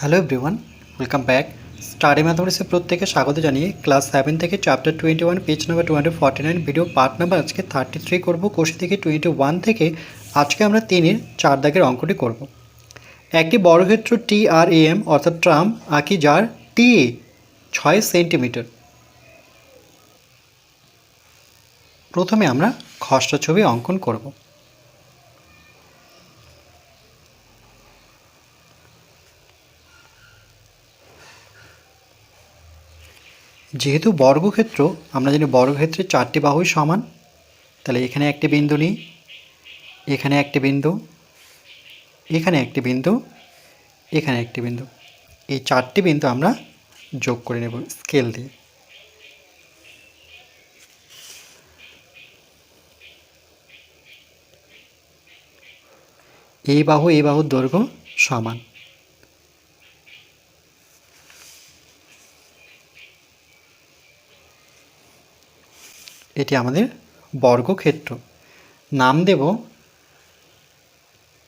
Hello everyone welcome back study ম্যাথমেটিক্সে প্রত্যেকে স্বাগত জানিয়ে ক্লাস সেভেন থেকে chapter twenty one page number twenty forty nine video part number আজকে thirty three করব কোষে থেকে টোয়েন্টি ওয়ান থেকে আজকে আমরা তিনের চার দাগের অঙ্কটি করব। একটি বর্গক্ষেত্র টি আর এম অর্থাৎ ট্রাম আঁকি যার টি এ ছয় সেন্টিমিটার। প্রথমে আমরা খসড়া ছবি অঙ্কন করব। যেহেতু বর্গক্ষেত্র, আমরা জানি বর্গক্ষেত্রে চারটি বাহুই সমান, তাহলে এখানে একটি বিন্দু নিই, এখানে একটি বিন্দু, এখানে একটি বিন্দু, এখানে একটি বিন্দু। এই চারটি বিন্দু আমরা যোগ করে নেব স্কেল দিয়ে। এই বাহু, এই বাহুর দৈর্ঘ্য সমান। এটি আমাদের বর্গক্ষেত্র। নাম দেব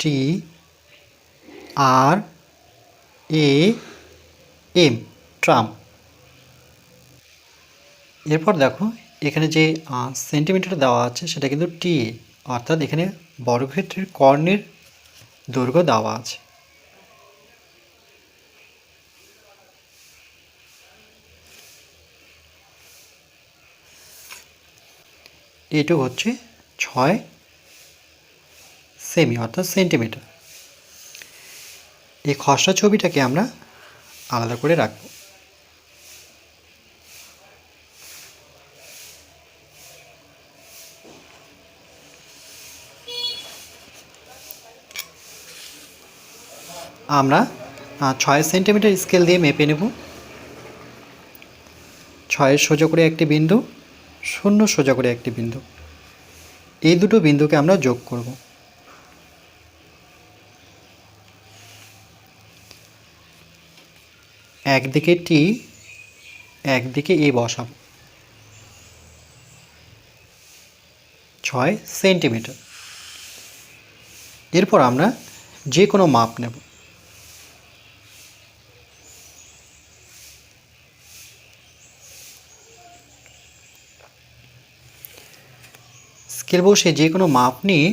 টি আর এ এম, ট্রাম। এরপর দেখো, এখানে যে সেন্টিমিটার দেওয়া আছে, সেটা কিন্তু টি অর্থাৎ এখানে বর্গক্ষেত্রের কর্ণের দৈর্ঘ্য দেওয়া আছে। এটু হচ্ছে ছয় সেমি, অর্থাৎ সেন্টিমিটার। এই খসড়া ছবিটাকে আমরা আলাদা করে রাখব। আমরা ছয় সেন্টিমিটার স্কেল দিয়ে মেপে নেব। ছয়ের সোজা করে একটি বিন্দু। শূন্য সোজা করে একটি বিন্দু। এই দুটো বিন্দুকে আমরা যোগ করব। একদিকে টি একদিকে এ বসাবো। ছয় সেন্টিমিটার। এরপর আমরা যে কোনো মাপ নেব। স্কেল বসে যে কোনো মাপ নিয়ে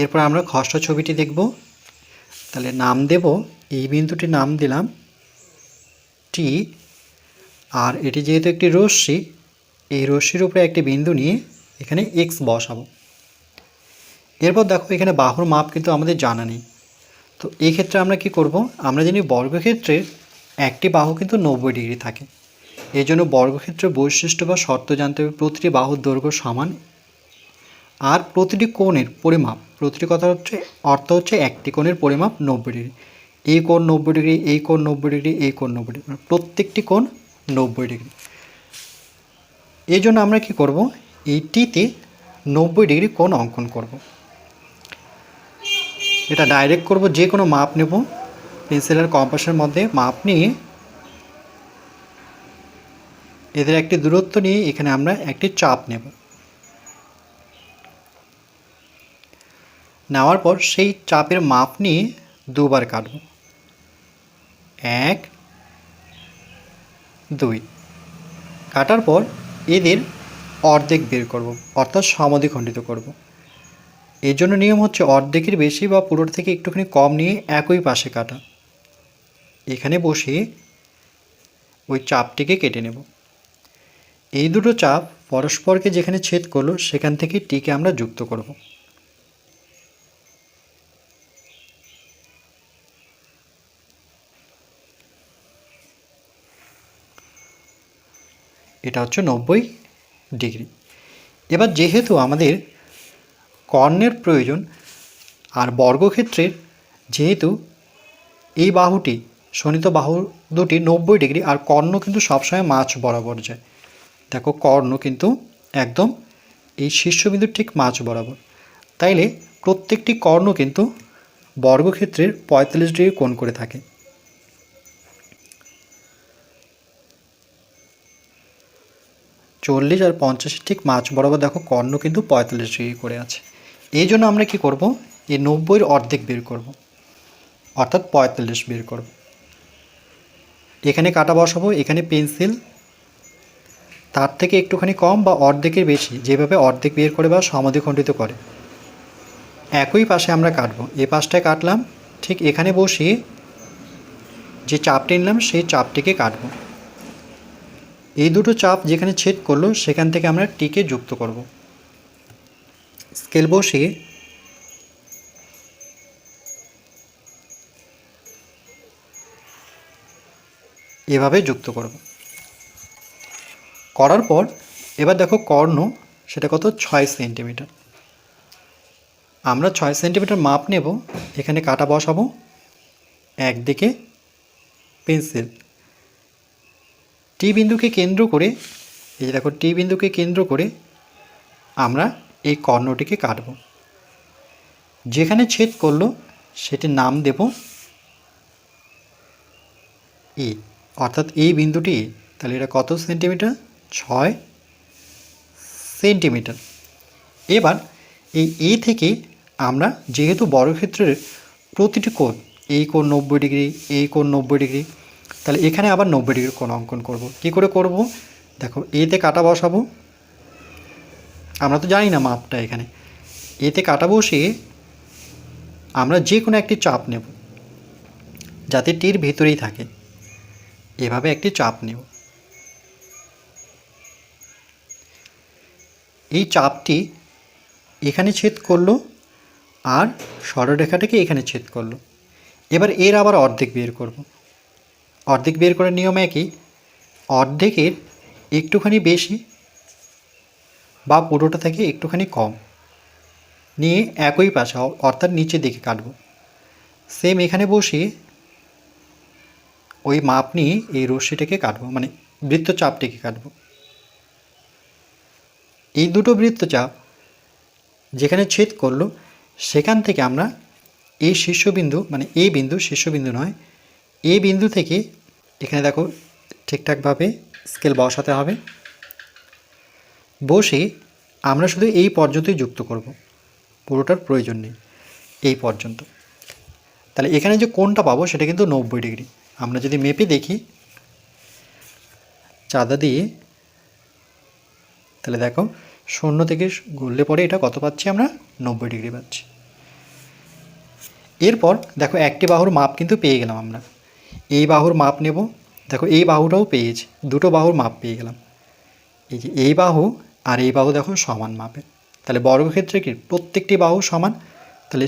এরপর আমরা খসড়া ছবিটি দেখব। তাহলে নাম দেব, এই বিন্দুটির নাম দিলাম টি আর এটি যেহেতু একটি রশ্মি, এই রশ্মির উপরে একটি বিন্দু নিয়ে এখানে এক্স বসাবো। এরপর দেখো এখানে বাহুর মাপ কিন্তু আমাদের জানা নেই। তো এই ক্ষেত্রে আমরা কি করব? আমরা জানি বর্গক্ষেত্রের একটি বাহু কিন্তু নব্বই ডিগ্রি থাকে। এই জন্য বর্গক্ষেত্রের বৈশিষ্ট্য বা শর্ত জানতে হবে প্রতিটি বাহুর দৈর্ঘ্য সমান আর প্রতিটি কোণের পরিমাপ, প্রতিটি কথা হচ্ছে, অর্থ হচ্ছে একটি কোণের পরিমাপ নব্বই ডিগ্রি। এই কোণ নব্বই ডিগ্রি, এই কোণ নব্বই ডিগ্রি, এই কোণ নব্বই ডিগ্রি মানে প্রত্যেকটি কোণ নব্বই ডিগ্রি। এই জন্য আমরা কি করব? এই টিতে নব্বই ডিগ্রি কোণ অঙ্কন করব। এটা ডাইরেক্ট করব, যে কোনো মাপ নেব। পেন্সিলের কম্পাসের মধ্যে মাপ নিয়ে এদের একটি দূরত্ব নিয়ে এখানে আমরা একটি চাপ নেব। নেওয়ার পর সেই চাপের মাপ নিয়ে দুবার কাটব। এক, দুই। কাটার পর এদের অর্ধেক বের করব, অর্থাৎ সমাধিখণ্ডিত করব। এর জন্য নিয়ম হচ্ছে অর্ধেকের বেশি বা পুরোর থেকে একটুখানি কম নিয়ে একই পাশে কাটা। এখানে বসে ওই চাপটিকে কেটে নেব। এই দুটো চাপ পরস্পরকে যেখানে ছেদ করল, সেখান থেকে টিকে আমরা যুক্ত করব। এটা হচ্ছে নব্বই ডিগ্রি। এবার যেহেতু আমাদের কর্ণের প্রয়োজন আর বর্গক্ষেত্রের, যেহেতু এই বাহুটি, শোণিত বাহু দুটি নব্বই ডিগ্রি আর কর্ণ কিন্তু সবসময় মাছ বরাবর যায়। দেখো কর্ণ কিন্তু একদম এই শীর্ষবিন্দুর ঠিক মাছ বরাবর। তাইলে প্রত্যেকটি কর্ণ কিন্তু বর্গক্ষেত্রের পঁয়তাল্লিশ ডিগ্রি কোণ করে থাকে। চল্লিশ আর পঞ্চাশের ঠিক মাছ বরাবর দেখো কর্ণ কিন্তু পঁয়তাল্লিশ ডিগ্রি করে আছে। এই জন্য আমরা কি করব? এই নব্বইয়ের অর্ধেক বের করব। অর্থাৎ পঁয়তাল্লিশ বের করব। এখানে কাটা বসাবো, এখানে পেন্সিল। তার থেকে একটুখানি কম বা অর্ধেকের বেশি, যেভাবে অর্ধেক বের করে বা সমাধিখণ্ডিত করে। একই পাশে আমরা কাটবো। এ পাশটায় কাটলাম, ঠিক এখানে বসিয়ে যে চাপটি নিলাম, সেই চাপটিকে কাটবো। এই দুটো চাপ যেখানে ছেদ করল, সেখান থেকে আমরা টিকে যুক্ত করব। স্কেল বসিয়ে এভাবে যুক্ত করব। করার পর, এবার দেখো কর্ণ, সেটা কত? ছয় সেন্টিমিটার। আমরা ছয় সেন্টিমিটার মাপ নেব। এখানে কাটা বসাবো। একদিকে পেন্সিল টি বিন্দুকে কেন্দ্র করে, এই যে দেখো, টি বিন্দুকে কেন্দ্র করে আমরা এই কর্ণটিকে কাটব। যেখানে ছেদ করল, সেটির নাম দেব ই অর্থাৎ এই বিন্দুটি। তাহলে এটা কত সেন্টিমিটার? ছয় সেন্টিমিটার। এবার এই এ থেকে আমরা যেহেতু বর্গক্ষেত্রের প্রতিটি কোণ, এই কোণ নব্বই ডিগ্রি, এই কোণ নব্বই ডিগ্রি তাহলে এখানে আবার নব্বই ডিগ্রি কোণ অঙ্কন করব। কি করে করব? দেখো এতে কাটা বসাবো। আমরা তো জানি না মাপটা এখানে। এতে কাটা বসিয়ে আমরা যে কোনো একটি চাপ নেব, যাতে টির ভেতরেই থাকে। এভাবে একটি চাপ নেব। এই চাপটি এখানে ছেদ করল আর সরলরেখাটাকে এখানে ছেদ করল। এবার এর আবার অর্ধেক বের করব। অর্ধেক বের করার নিয়ম একই। অর্ধেকের একটুখানি বেশি বা পুরোটা থেকে একটুখানি কম। নিয়ে একই পাশে, অর্থাৎ নিচের দিকে কাটব। সেম এখানে বসিয়ে ওই মাপ নিয়ে এই রশ্মিটাকে কাটবো মানে বৃত্তচাপটিকে কাটবো। এই দুটো বৃত্তচাপ যেখানে ছেদ করল, সেখান থেকে আমরা এই শীর্ষবিন্দু মানে এই বিন্দু শীর্ষবিন্দু নয় এই বিন্দু থেকে এখানে দেখো ঠিকঠাকভাবে স্কেল বসাতে হবে। বসে আমরা শুধু এই পর্যন্তই যুক্ত করব। পুরোটার প্রয়োজন নেই এই পর্যন্ত। তাহলে এখানে যে কোণটা পাবো সেটা কিন্তু নব্বই ডিগ্রি। আমরা যদি মেপে দেখি, চাঁদা দিয়ে, তাহলে দেখো শূন্য থেকে গুললে পরে এটা কত পাচ্ছি আমরা? নব্বই ডিগ্রি পাচ্ছি। এরপর দেখো একটি বাহুর মাপ কিন্তু পেয়ে গেলাম আমরা। এই বাহুর মাপ নেব। দেখো, এই বাহুটাও পেয়েছি। দুটো বাহুর মাপ পেয়ে গেলাম। এই যে এই বাহু আর এই বাহু দেখো সমান মাপে তাহলে বর্গক্ষেত্রে কি? প্রত্যেকটি বাহু সমান। তাহলে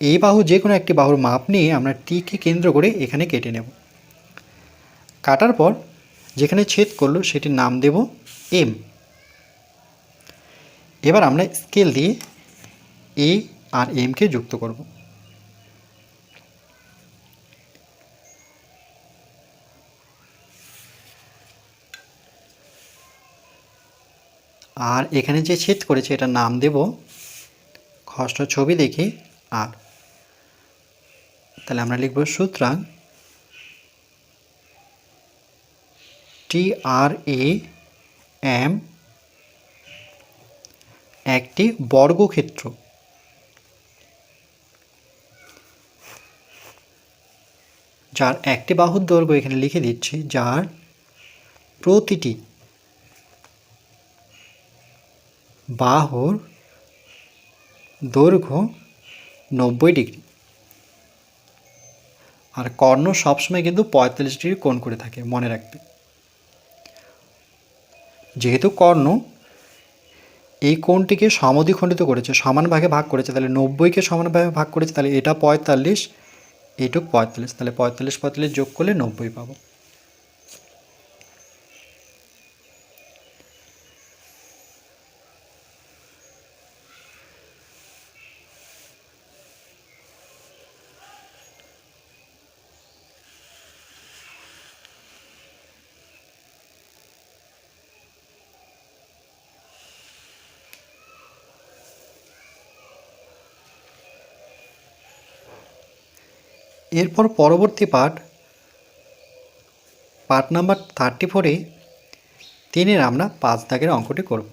এই বাহু যে কোনো একটি বাহুর মাপ নিয়ে আমরা টিকে কেন্দ্র করে এখানে কেটে নেব। কাটার পর যেখানে ছেদ করল সেটির নাম দেব এম এবার আমরা স্কেল দিয়ে এ আর এমকে যুক্ত করব। আর এখানে যে ছেদ করেছে এটা নাম দেব খসড় ছবি দেখি, আর। তাহলে আমরা লিখব সুতরাং টি আর এ এম একটি বর্গক্ষেত্র। যার একটি বাহুর দৈর্ঘ্য এখানে লিখে দিচ্ছি, যার প্রতিটি বাহুর দৈর্ঘ্য নব্বই ডিগ্রি। আর কর্ণ সবসময় কিন্তু পঁয়তাল্লিশ ডিগ্রি কোণ করে থাকে, মনে রাখবে। যেহেতু কর্ণ এই কোণটিকে সমদ্বিখণ্ডিত করেছে, সমান ভাগে ভাগ করেছে, তাহলে নব্বইকে সমান ভাগে ভাগ করেছে, তাহলে এটা পঁয়তাল্লিশ, এইটুক পঁয়তাল্লিশ, তাহলে পঁয়তাল্লিশ পঁয়তাল্লিশ যোগ করলে নব্বই পাবো। এরপর পরবর্তী পাঠ পাঠ নাম্বার থার্টি ফোরে তিনের আমরা পাঁচ দাগের অঙ্কটি করব।